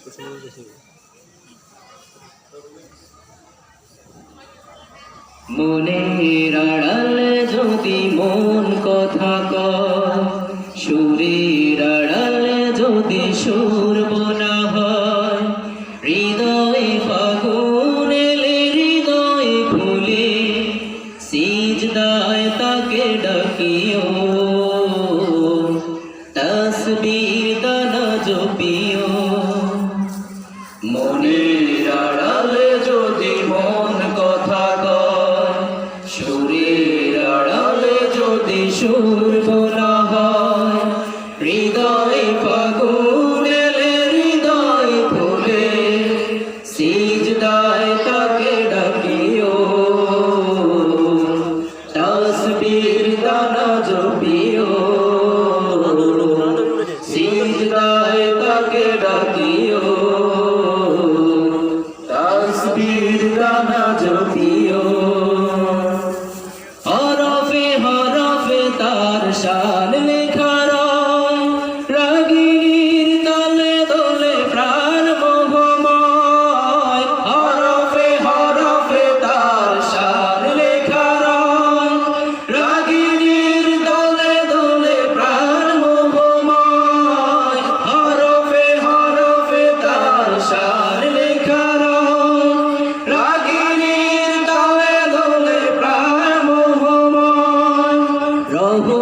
করছে মনে হচ্ছে মনের আড়ালে যদি মন কথা কয় সুরের আড়ালে যদি সুর বোনা হয় হৃদয়ে ফাগুন এলে হৃদয় খুলে সিজদায় তাকে ডাকিও। তসবির দানা জপিও। মনের আড়ালে যদি মন কথা কয় সুরের আড়ালে যদি সুর জপিও হরফে হরফে তার শান লেখা রাগিনীর তলে দোলে প্রাণ মোহময়। হরফে হরফে তার শান লেখা রাগিনীর দলে দোলে প্রাণ মোহময়। হরফে হরফে তার শান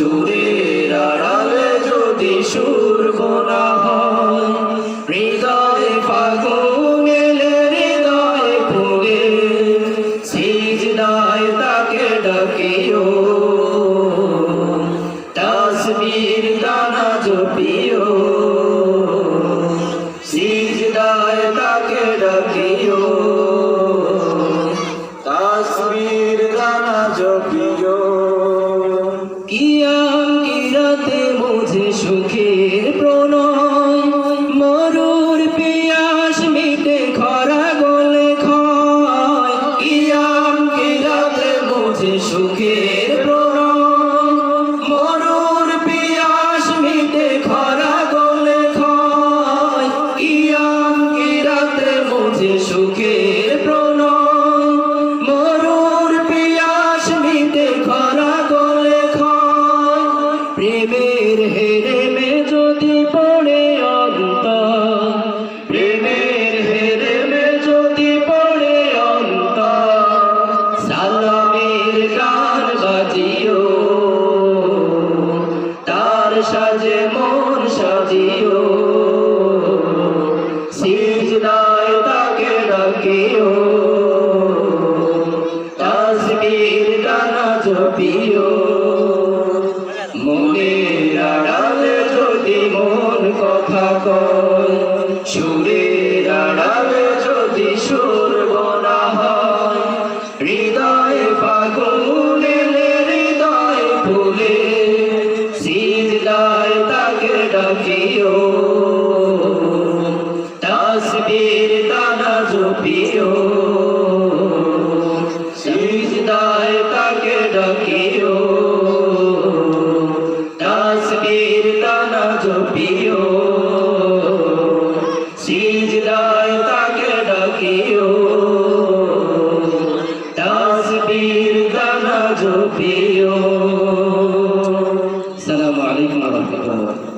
সুরের আড়ালে যদি সুর বোনা হয়, হৃদয় ফাগুন এলে হৃদয় ফুলে, সিজদায় তাকে ডাকিও। তসবির দানা জপিও, সিজদায় তাকে ডাকিও। তসবির দানা জপিও। প্রেমের হেরে মে যদি পড়ে অন্ত প্রেমের হেরে মে যদি পড়ে অন্ত সালামের গান বাজিও। তার সাজে মন সাজিও। সিজদায় তাকে ডাকিও। তাসবীর দানা জপিও। সকল সুরের আড়ালে যদি সুর বনা হয়, হৃদয়ে পাগুনে হৃদয় ফুলে, সিজদায় তাকে ডাকিও। তাসবীর দানা জপিও। সিজদায় তাকে দানা পেও সালামু আলাইকুম রহমতুল্লাহ।